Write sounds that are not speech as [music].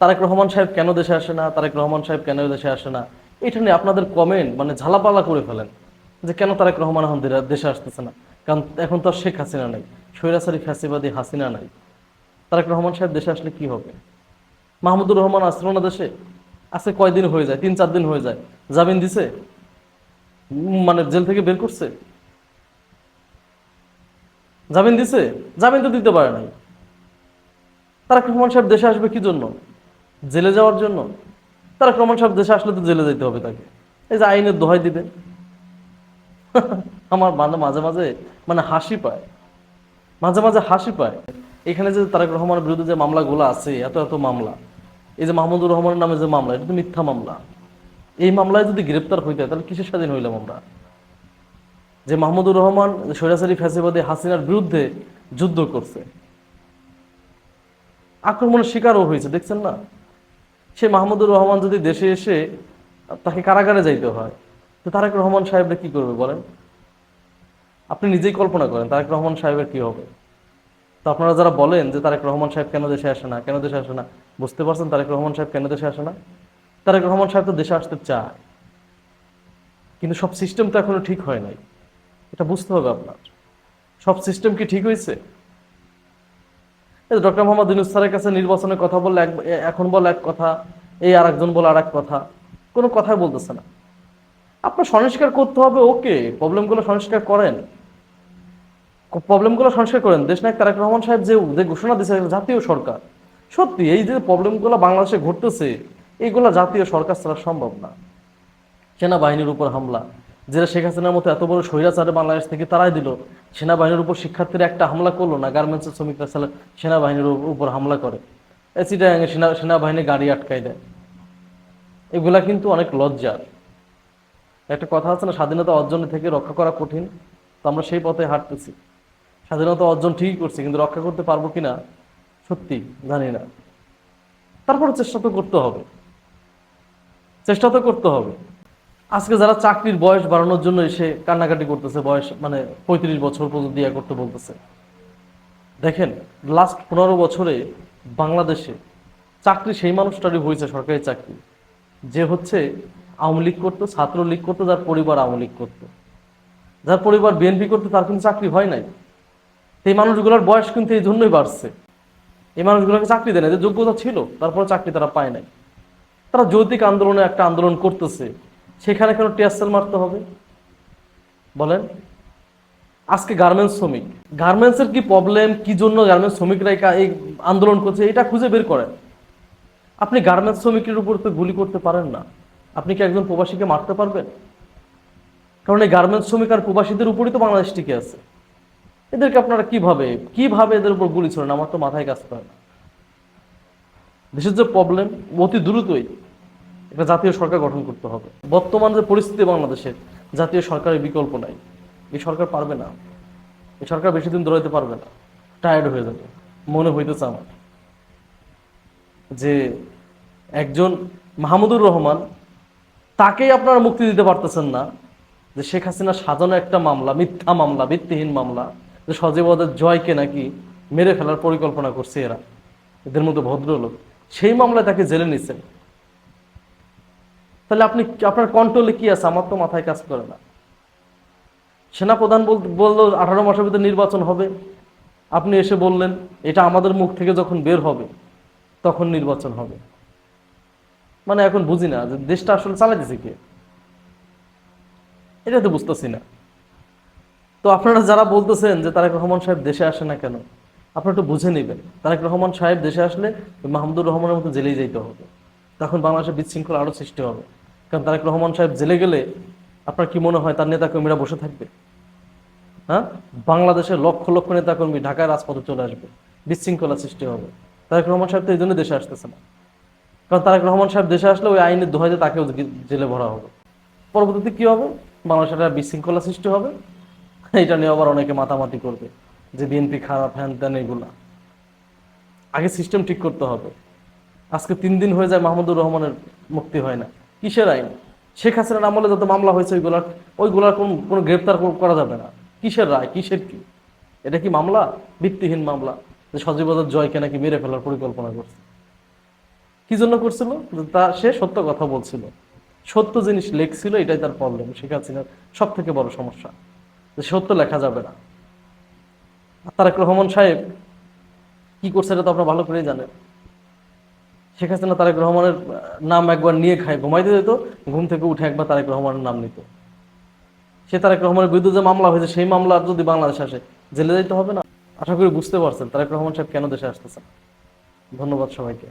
তারেক রহমান সাহেব কেন দেশে আসে না? তারেক রহমান সাহেব কেন দেশে আসে না? এটা নিয়ে আপনাদের কমেন্ট মানে ঝালাপালা করে ফেলেন যে কেন তারেক রহমান এখন দেশে আসতেছে না? কারণ এখন তো শেখ হাসিনা নাই, স্বৈরাচারী ফ্যাসিবাদী হাসিনা নাই। তারেক রহমান সাহেব দেশে আসলে কি হবে? মাহমুদুর রহমান আসলো না দেশে? আজকে কয়দিন হয়ে যায়? তিন, চার দিন হয়ে যায়। জামিন দিছে? মানে জেল থেকে বের করছে? জামিন দিছে? জামিন তো দিতে পারে নাই। তারেক রহমান সাহেব দেশে আসবে কি জন্য? জেলে যাওয়ার জন্য? তারেক রহমান সাহেব দেশে আসলে তো জেলে যেতে হবে তাকে। এই যে আইনের দোহাই দিবে [laughs] আমার মানে মাঝে মাঝে মানে হাসি পায়। মাঝে মাঝে হাসি পায়। এখানে যে তারেক রহমানের বিরুদ্ধে যে মামলাগুলো আছে, এত এত মামলা। এই যে মাহমুদুর রহমানের নামে যে মামলা, এটা তো মিথ্যা মামলা। এই মামলায় যদি গ্রেপ্তার হইতে তাহলে কিসের স্বাধীন হইলাম আমরা? যে মাহমুদুর রহমান সৈরাসারি ফ্যাসিবাদী হাসিনার বিরুদ্ধে যুদ্ধ করছে। আক্রমণের শিকারও হয়েছে, দেখছেন না? সে মাহমুদুর রহমান যদি দেশে এসে তাকে কারাগারে যাইতে হয়, তো তারেক রহমান সাহেবরা কি করবে বলেন? আপনি নিজেই কল্পনা করেন তারেক রহমান সাহেবের কি হবে। তো আপনারা যারা বলেন যে তারেক রহমান সাহেব কেন দেশে আসে না, কেন দেশে আসে না, বুঝতে পারছেন তারেক রহমান সাহেব কেন দেশে আসে না? তারেক রহমান সাহেব তো দেশে আসতে চায়, কিন্তু সব সিস্টেম তো এখনও ঠিক হয় নাই। এটা বুঝতে হবে আপনার। সব সিস্টেম কি ঠিক হয়েছে? ডক্টর মোহাম্মদ ইউনুস স্যারের কাছে নির্বাচনের কথা বললে এখন বলে এক কথা, এই আর একজন বলে আর এক কথা, কোনো কথাই বলতেছে না। আপনার সংস্কার করতে হবে, ওকে, প্রবলেমগুলো সংস্কার করেন। প্রবলেমগুলো সংস্কার করেন। দেশনায়ক তারেক রহমান সাহেব যে যে ঘোষণা দিয়েছে জাতীয় সরকার। সত্যি, এই যে প্রবলেমগুলো বাংলাদেশে ঘটতেছে এইগুলো জাতীয় সরকার ছাড়া সম্ভব না। সেনাবাহিনীর উপর হামলা, যেটা শেখ হাসিনার মতো এত বড় স্বৈরাচারে বাংলাদেশ থেকে তারাই দিল। সেনাবাহিনীর উপর শিক্ষার্থীরা একটা হামলা করল, না গার্মেন্টসের শ্রমিকরা সেনাবাহিনীর উপর হামলা করে। এসিডাঙ্গে সেনা, সেনাবাহিনী গাড়ি আটকাই দেয়। এগুলা কিন্তু অনেক লজ্জার। একটা কথা আছে না, স্বাধীনতা অর্জন থেকে রক্ষা করা কঠিন, তো আমরা সেই পথে হাঁটতেছি। স্বাধীনতা অর্জন ঠিকই করছি, কিন্তু রক্ষা করতে পারব কিনা, সত্যি জানি না। তারপরে চেষ্টা তো করতে হবে। চেষ্টা তো করতে হবে। আজকে যারা চাকরির বয়স বাড়ানোর জন্য এসে কান্নাকাটি করতেছে, বয়স মানে পঁয়ত্রিশ বছর পর্যন্ত ইয়া করতে বলতেছে। দেখেন লাস্ট পনেরো বছরে বাংলাদেশে চাকরি সেই মানুষটারই হয়েছে সরকারি চাকরি। যে হচ্ছে আওয়ামী লীগ করতো ছাত্র লীগ করতো, যার পরিবার আওয়ামী লীগ করতো। যার পরিবার বিএনপি করতো, তার কিন্তু চাকরি হয় নাই। সেই মানুষগুলোর বয়স কিন্তু এই জন্যই বাড়ছে। এই মানুষগুলোকে চাকরি দেয় না যে যোগ্যতা ছিল, তারপরে চাকরি তারা পায় নাই। তারা যৌতিক আন্দোলনে একটা আন্দোলন করতেছে। সেখানে কেন টিয়ারসেল মারতে হবে। বলেন। আজকে গার্মেন্টস শ্রমিক। গার্মেন্টসের কি প্রবলেম কি জন্য গার্মেন্টস শ্রমিকরা এই আন্দোলন করছে? এটা খুঁজে বের করেন। আপনি গার্মেন্টস শ্রমিকের উপর তো গুলি করতে পারেন না। আপনি কি একজন প্রবাসীকে মারতে পারবেন? কারণ এই গার্মেন্টস শ্রমিক আর প্রবাসীদের উপরই তো বাংলাদেশ টিকে আছে। এদেরকে আপনারা কীভাবে কীভাবে এদের উপর গুলি ছোড়েন? আমার তো মাথায় কাজ করে না। দেশের যে প্রবলেম অতি দ্রুতই। একটা জাতীয় সরকার গঠন করতে হবে। বর্তমান যে পরিস্থিতি বাংলাদেশের জাতীয় সরকারের বিকল্প নাই। এই সরকার পারবে না। এই সরকার বেশি দিন দৌড়াইতে পারবে না। টায়ার্ড হয়ে যাবে। মনে হইতেছে আমার যে একজন মাহমুদুর রহমান তাকেই আপনারা মুক্তি দিতে পারতেছেন না যে শেখ হাসিনা সাজানো একটা মামলা, মিথ্যা মামলা, ভিত্তিহীন মামলা, যে সজীবদের জয়কে নাকি মেরে ফেলার পরিকল্পনা করছে এরা। এদের মধ্যে ভদ্রলোক। সেই মামলায় তাকে জেলে নিছেন। তাহলে আপনি আপনার কন্ট্রোলে কি আছে? আমার তো মাথায় কাজ করে না। সেনাপ্রধান বল- বলল, আঠারো মাসের ভিতরে নির্বাচন হবে। আপনি এসে বললেন, এটা আমাদের মুখ থেকে যখন বের হবে, তখন নির্বাচন হবে। মানে এখন বুঝি না যে দেশটা আসলে চালাইতেছে কে। এটা তো বুঝতেছি না। তো আপনারা যারা বলতেছেন যে তারেক রহমান সাহেব দেশে আসে না কেন, আপনারা একটু বুঝে নেবেন। তারেক রহমান সাহেব দেশে আসলে মাহমুদুর রহমানের মতো জেলেই যাইতে হবে। তখন বাংলাদেশে বিশৃঙ্খলা আরও সৃষ্টি হবে। কারণ তারেক রহমান সাহেব জেলে গেলে আপনার কি মনে হয় তার নেতাকর্মীরা বসে থাকবে? হ্যাঁ? বাংলাদেশের লক্ষ লক্ষ নেতাকর্মী ঢাকায় রাজপথে চলে আসবে। বিশৃঙ্খলা সৃষ্টি হবে। তারেক রহমান সাহেব তো এই জন্য দেশে আসতেছে না। কারণ তারেক রহমান সাহেব দেশে আসলে ওই আইনের দোহাইতে তাকেও জেলে ভরা হবে। পরবর্তীতে কি হবে? বাংলাদেশে একটা বিশৃঙ্খলা সৃষ্টি হবে। এটা নিয়ে আবার অনেকে মাতামাতি করবে যে বিএনপি খারাপ, হ্যান ত্যান এগুলা। আগে সিস্টেম ঠিক করতে হবে। আজকে তিন দিন হয়ে যায় মাহমুদুর রহমানের মুক্তি হয় না। কিসের আইন? শেখ হাসিনার আমলে যত মামলা হয়েছে ওইগুলার ওইগুলার কোন কোনো গ্রেপ্তার করা যাবে না। কিসের রায়? কিসের কি? এটা কি মামলা? ভিত্তিহীন মামলা? যে সজীবদের জয়কে নাকি মেরে ফেলার পরিকল্পনা করছে। কি জন্য করছিল? তা সে সত্য কথা বলছিল। সত্য জিনিস লেখছিল, এটাই তার প্রবলেম শেখ হাসিনার সব থেকে বড় সমস্যা। যে সত্য লেখা যাবে না। তারেক রহমান সাহেব কি করছে এটা তো আপনারা ভালো করেই জানেন। শেখ হাসিনা তারেক রহমানের নাম একবার নিয়ে খায়, ঘুমাইতে যেত ঘুম থেকে উঠে একবার তারেক রহমানের নাম নিত। সে তারেক রহমানের বিরুদ্ধে যে মামলা হয়েছে, সেই মামলা যদি বাংলাদেশ আসে, জেলে যাইতে হবে না? আশা করি বুঝতে পারছেন তারেক রহমান সাহেব কেন দেশে আসতেছেন। ধন্যবাদ সবাইকে।